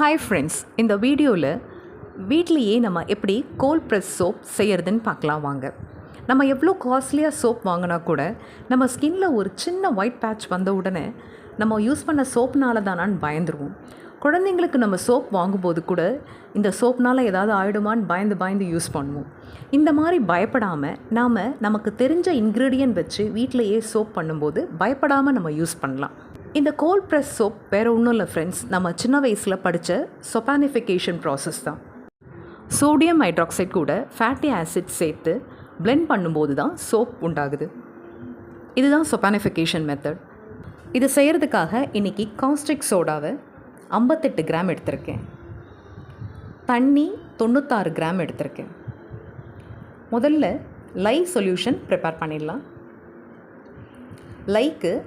Hi friends இந்த வீடியோவில் வீட்லேயே நம்ம எப்படி கோல்ட் ப்ரெஸ் சோப் செய்கிறதுன்னு பார்க்கலாம் வாங்க. நம்ம எவ்வளோ காஸ்ட்லியாக சோப் வாங்கினா கூட நம்ம ஸ்கின்னில் ஒரு சின்ன ஒயிட் பேட்ச் வந்த உடனே நம்ம யூஸ் பண்ண சோப்னால தானான்னு பயந்துருவோம். குழந்தைங்களுக்கு நம்ம சோப் வாங்கும்போது கூட இந்த சோப்னால் ஏதாவது ஆயிடுமான்னு பயந்து பயந்து யூஸ் பண்ணுவோம். இந்த மாதிரி பயப்படாமல் நாம் நமக்கு தெரிஞ்ச இன்க்ரீடியன்ட் வச்சு வீட்டிலையே சோப் பண்ணும்போது பயப்படாமல் நம்ம யூஸ் பண்ணலாம். இந்த கோல்ட் ப்ரெஸ் சோப் வேறு ஒன்றும் இல்லை ஃப்ரெண்ட்ஸ் நம்ம சின்ன வயசில் படித்த சொப்பானிஃபிகேஷன் ப்ராசஸ் தான். சோடியம் ஹைட்ராக்சைட் கூட ஃபேட்டி ஆசிட் சேர்த்து பிளெண்ட் பண்ணும்போது தான் சோப் உண்டாகுது. இதுதான் சொப்பானிஃபிகேஷன் மெத்தட் இது செய்கிறதுக்காக இன்றைக்கி காஸ்டிக் சோடாவை ஐம்பத்தெட்டு கிராம் எடுத்திருக்கேன். தண்ணி தொண்ணூத்தாறு கிராம் எடுத்திருக்கேன். முதல்ல லை சொல்யூஷன் ப்ரிப்பேர் பண்ணிடலாம். லைக்கு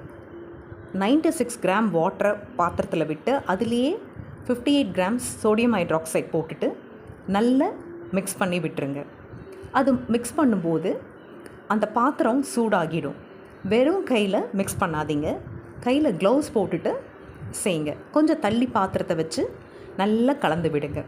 96 சிக்ஸ் கிராம் வாட்டரை பாத்திரத்தில் விட்டு அதுலேயே fifty eight grams sodium hydroxide போட்டுட்டு நல்லா மிக்ஸ் பண்ணி விட்டுருங்க. அது மிக்ஸ் பண்ணும்போது அந்த பாத்திரம் சூடாகிடும். வெறும் கையில் மிக்ஸ் பண்ணாதீங்க. கையில் க்ளவுஸ் போட்டுட்டு செய்யுங்க. கொஞ்சம் தள்ளி பாத்திரத்தை வச்சு நல்லா கலந்து விடுங்க.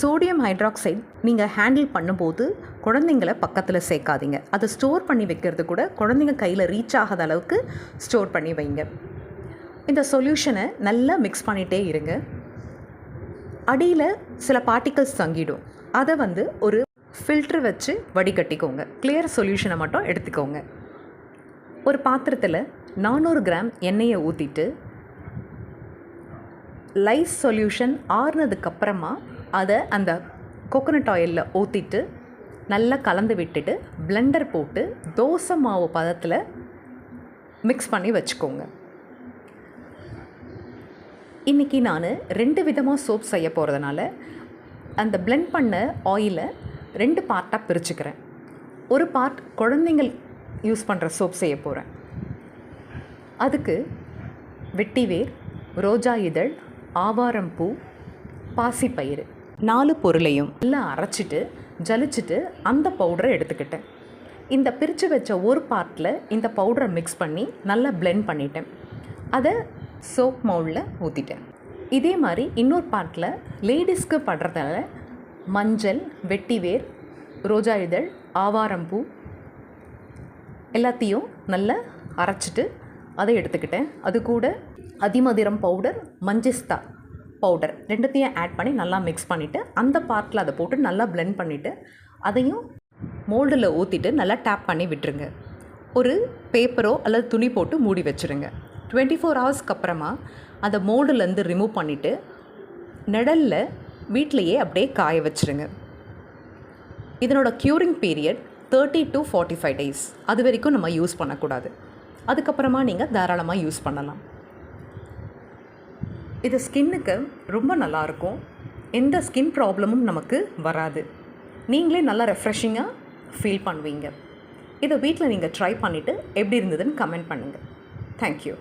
சோடியம் ஹைட்ராக்சைட் நீங்கள் ஹேண்டில் பண்ணும்போது குழந்தைங்கள பக்கத்தில் சேர்க்காதீங்க. அதை ஸ்டோர் பண்ணி வைக்கிறது கூட குழந்தைங்க கையில் ரீச் ஆகாத அளவுக்கு ஸ்டோர் பண்ணி வைங்க. இந்த சொல்யூஷனை நல்லா மிக்ஸ் பண்ணிகிட்டே இருங்க. அடியில் சில பார்ட்டிகல்ஸ் தங்கிடும். அதை வந்து ஒரு ஃபில்ட்ரு வச்சு வடிகட்டிக்கோங்க. கிளியர் சொல்யூஷனை மட்டும் எடுத்துக்கோங்க. ஒரு பாத்திரத்தில் நானூறு கிராம் எண்ணெயை ஊற்றிட்டு லைஸ் சொல்யூஷன் ஆறுனதுக்கப்புறமா அதை அந்த கோகோனட் ஆயிலில் ஊற்றிட்டு நல்லா கலந்து விட்டுட்டு பிளெண்டர் போட்டு தோசை மாவு பதத்தில் மிக்ஸ் பண்ணி வச்சுக்கோங்க. இன்றைக்கி நான் ரெண்டு விதமாக சோப் செய்ய போகிறதுனால அந்த பிளெண்ட் பண்ண ஆயிலை ரெண்டு பார்ட்டாக பிரிச்சுக்கிறேன். ஒரு பார்ட் குழந்தைங்கள் யூஸ் பண்ணுற சோப் செய்ய போகிறேன் அதுக்கு வெட்டிவேர் ரோஜா இதழ் ஆவாரம்பூ பாசிப்பயிறு. நாலு பொருளையும் நல்லா அரைச்சிட்டு ஜலிச்சிட்டு அந்த பவுடரை எடுத்துக்கிட்டேன். இந்த பிரித்து வச்ச ஒரு பார்ட்டில் இந்த பவுடரை மிக்ஸ் பண்ணி நல்லா blend பண்ணிட்டேன். அதை சோப் மவுலில் ஊற்றிட்டேன் இதே மாதிரி இன்னொரு பார்ட்டில் லேடிஸ்க்கு படுறதால மஞ்சள் வெட்டிவேர் ரோஜா இதழ் ஆவாரம்பூ எல்லாத்தையும் நல்லா அரைச்சிட்டு அதை எடுத்துக்கிட்டேன். அது கூட அதிமதுரம் பவுடர் மஞ்சிஸ்தா பவுடர் ரெண்டுத்தையும் ஆட் பண்ணி நல்லா மிக்ஸ் பண்ணிவிட்டு அந்த பார்ட்டில் அதை போட்டு நல்லா பிளெண்ட் பண்ணிவிட்டு அதையும் மோல்டில் ஊற்றிட்டு நல்லா டேப் பண்ணி விட்டுருங்க. ஒரு பேப்பரோ அல்லது துணி போட்டு மூடி வச்சுருங்க. டுவெண்ட்டி ஃபோர் ஹவர்ஸ்க்கு அப்புறமா அதை மோல்டுலேருந்து ரிமூவ் பண்ணிவிட்டு நிழலில் வீட்டிலையே அப்படியே காய வச்சுருங்க. இதனோட curing period thirty to forty five days அது வரைக்கும் நம்ம யூஸ் பண்ணக்கூடாது. அதுக்கப்புறமா நீங்கள் தாராளமாக யூஸ் பண்ணலாம். இது ஸ்கின்னுக்கு ரொம்ப நல்லாயிருக்கும். எந்த ஸ்கின் ப்ராப்ளமும் நமக்கு வராது. நீங்களே நல்லா ரெஃப்ரெஷிங்காக ஃபீல் பண்ணுவீங்க. இதை வீட்டில் நீங்கள் ட்ரை பண்ணிவிட்டு எப்படி இருந்ததுன்னு கமெண்ட் பண்ணுங்கள் தேங்க்யூ